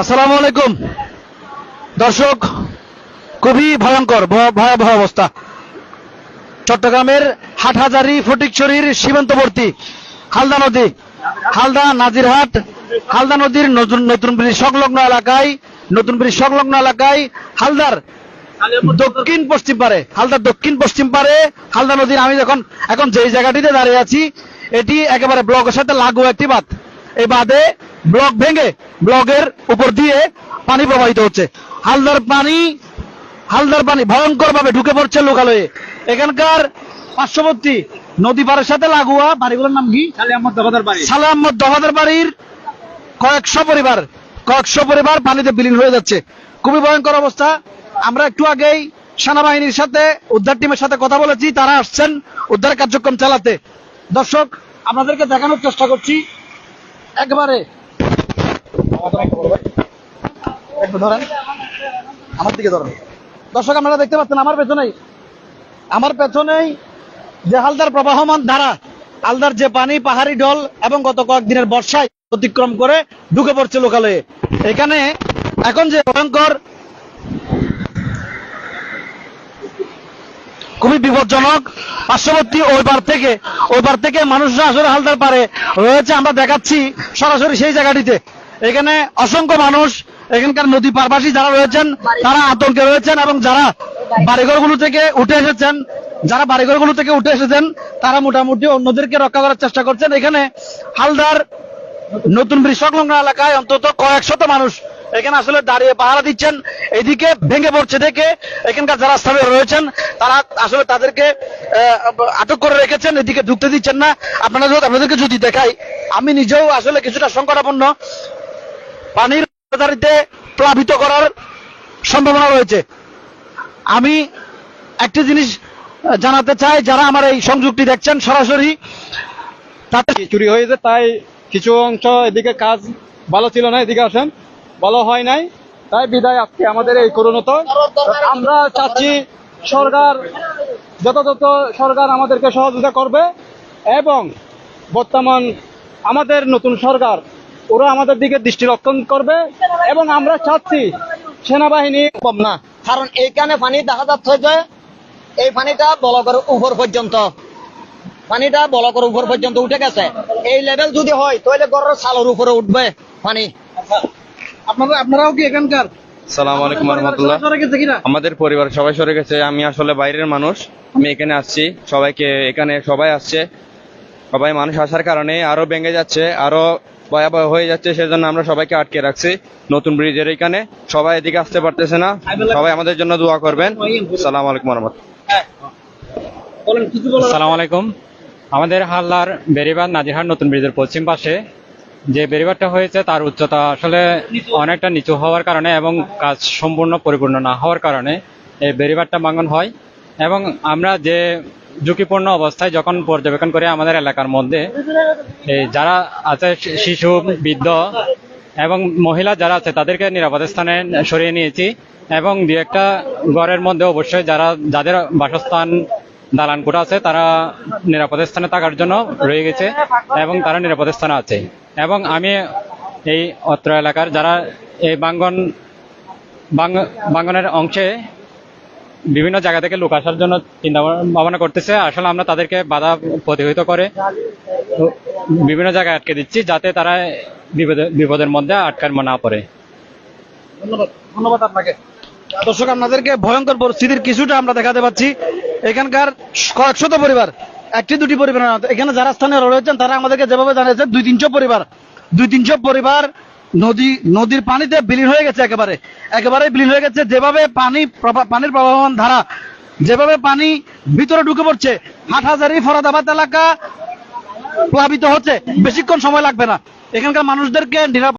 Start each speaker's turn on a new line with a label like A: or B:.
A: আসসালামু আলাইকুম। দর্শক, খুবই ভয়ঙ্কর ভয়াবহ অবস্থা। চট্টগ্রামের হাটহাজারি ফটিকছড়ির সীমান্তবর্তী হালদা নদী, হালদা নাজিরহাট, হালদা নদীর নতুন নতুন ব্রিজ সংলগ্ন এলাকায় নতুন ব্রিজ সংলগ্ন এলাকায় হালদার দক্ষিণ পশ্চিম পারে, হালদার দক্ষিণ পশ্চিম পারে, হালদা নদীর আমি যখন এখন যেই জায়গাটিতে দাঁড়িয়ে আছি, এটি একেবারে ব্লকের সাথে লাগু একটি বাঁধ। এই বাঁধে ব্লক ভেঙে ব্লকের উপর দিয়ে পানি প্রবাহিত হচ্ছে। হালদার পানি হালদার পানি ভয়ঙ্কর ভাবে ঢুকে পড়ছে লোকালয়ে। এখানকার পার্শ্ববর্তী নদী পাড়ের সাথে লাগুয়া বাড়িগুলোর নাম কি? সালাম আহমদ দফাদার বাড়ির কয়েকশো পরিবার কয়েকশো পরিবার পানিতে বিলীন হয়ে যাচ্ছে। খুবই ভয়ঙ্কর অবস্থা। আমরা একটু আগেই সেনাবাহিনীর সাথে উদ্ধার টিমের সাথে কথা বলেছি। তারা আসছেন উদ্ধার কার্যক্রম চালাতে। দর্শক আপনাদেরকে দেখানোর চেষ্টা করছি। একবারে আমার দিকে ধরেন। দর্শক, আপনারা দেখতে পাচ্ছেন, আমার পেছনেই আমার পেছনেই যে হালদার প্রবাহমান ধারা, হালদার যে পানি, পাহাড়ি ঢল এবং গত কয়েকদিনের বর্ষায় অতিক্রম করে ঢুকে পড়ছে লোকালয়ে। এখানে এখন যে ভয়ঙ্কর, খুবই বিপজ্জনক পার্শ্ববর্তী ওই পার থেকে ওই পার থেকে মানুষরা আসলে হালদার পারে রয়েছে। আমরা দেখাচ্ছি সরাসরি সেই জায়গাটিতে। এখানে অসংখ্য মানুষ, এখানকার নদী পারবাসী যারা রয়েছেন, তারা আতঙ্কে রয়েছেন এবং যারা বাড়িঘরগুলো থেকে উঠে এসেছেন, যারা বাড়িঘরগুলো থেকে উঠে এসেছেন, তারা মোটামুটি অন্যদেরকে রক্ষা করার চেষ্টা করছেন। এখানে হালদার নতুন ব্রিজ সংলগ্ন এলাকায় অন্তত কয়েক শত মানুষ এখানে আসলে দাঁড়িয়ে পাহারা দিচ্ছেন। এদিকে ভেঙে পড়ছে দেখে এখানকার যারা স্থানীয় রয়েছেন, তারা আসলে তাদেরকে আটক করে রেখেছেন, এদিকে ঢুকতে দিচ্ছেন না। আপনারা আপনাদেরকে যদি দেখাই, আমি নিজেও আসলে কিছুটা সংকটাপন্ন। পানির দাঁড়িতে প্লাবিত করার সম্ভাবনা রয়েছে। আমি একটি জিনিস জানাতে চাই, যারা আমার এই সংযোগটি দেখছেন সরাসরি, তাতে
B: চুরি হয়েছে, তাই কিছু অংশ এদিকে কাজ ভালো ছিল না, এদিকে আসেন। ভালো হয় নাই, তাই বিদায় আজকে আমাদের এই করুণত। আমরা চাচ্ছি সরকার যথাযথ সরকার আমাদেরকে সহযোগিতা করবে এবং বর্তমান আমাদের নতুন সরকার ওরা আমাদের দিকে দৃষ্টি রক্ষণ করবে এবং আমরা চাচ্ছি সেনাবাহিনী
C: সম্ভব না। কারণ এইখানে পানি দেখা যাচ্ছে যে এই পানিটা বলকের উপর পর্যন্ত পানিটা বলকের উপর পর্যন্ত উঠে গেছে। এই লেভেল যদি হয় তাহলে ঘরের চালের উপরে উঠবে পানি।
A: আপনারা আপনারাও কি এখানকার?
D: সালাম আলাইকুম রহমতুল্লাহ। আমাদের পরিবার সবাই সরে গেছে আমি আসলে বাইরের মানুষ আমি এখানে আসছি সবাইকে এখানে সবাই আসছে। সবাই মানুষ আসার কারণে আরও ভেঙে যাচ্ছে আরও ভয়াবহ হয়ে যাচ্ছে, সেজন্য আমরা সবাইকে আটকে রাখছি নতুন ব্রিজের এখানে। সবাই এদিকে আসতে পারতেছে না। সবাই আমাদের জন্য দোয়া করবেন। সালাম আলাইকুম
A: বলার
B: সালাম আলাইকুম। আমাদের হাল্লার বেরিবাদ নাজিরহাট নতুন ব্রিজের পশ্চিম পাশে। যে বেরিবাদটা হয়েছে তার উচ্চতা আসলে অনেকটা নিচু হওয়ার কারণে এবং কাজ সম্পূর্ণ পরিপূর্ণ না হওয়ার কারণে এই বেরিবাদটা ভাঙন হয়। এবং আমরা যে ঝুঁকিপূর্ণ অবস্থায় যখন পর্যবেক্ষণ করে আমাদের এলাকার মধ্যে যারা আছে শিশু, বৃদ্ধ এবং মহিলা যারা আছে, তাদেরকে নিরাপদ স্থানে সরিয়ে নিয়েছি এবং দু একটা ঘরের মধ্যে অবশ্যই যারা, যাদের বাসস্থান দালান কোঠা আছে, তারা নিরাপদ স্থানে থাকার জন্য রয়ে গেছে এবং তারা নিরাপদ স্থানে আছে। এবং আমি এই অত্র এলাকার যারা এই বাঙ্গন বাঙ্গনের অংশে বিভিন্ন জায়গা থেকে লোক আসার জন্য চিন্তা ভাবনা করতেছে। আসলে আমরা তাদেরকে বাধা প্রতিহত করে বিভিন্ন জায়গায় আটকে দিচ্ছি যাতে তারা বিপদের মধ্যে আটকার না পড়ে।
A: ধন্যবাদ। ধন্যবাদ আপনাকে। দর্শক, আপনাদেরকে ভয়ঙ্কর পরিস্থিতির কিছুটা আমরা দেখাতে পাচ্ছি। এখানকার কয়েকশত পরিবার, একটি দুটি পরিবার, এখানে যারা স্থানীয় রয়েছেন, তারা আমাদেরকে যেভাবে জানিয়েছে দুই তিনশো পরিবার, দুই তিনশো পরিবার নদী, নদীর পানিতে বিলীন হয়ে গেছে একেবারে। একেবারে বিলীন হয়ে গেছে। যেভাবে পানি পানির প্রবাহমান ধারা, যেভাবে পানি ভিতরে ঢুকে পড়ছে হাট হাজারি ফরাদাবাদ এলাকা প্লাবিত হচ্ছে। বেশিক্ষণ সময় লাগবে না। এখানকার মানুষদেরকে নিরাপদ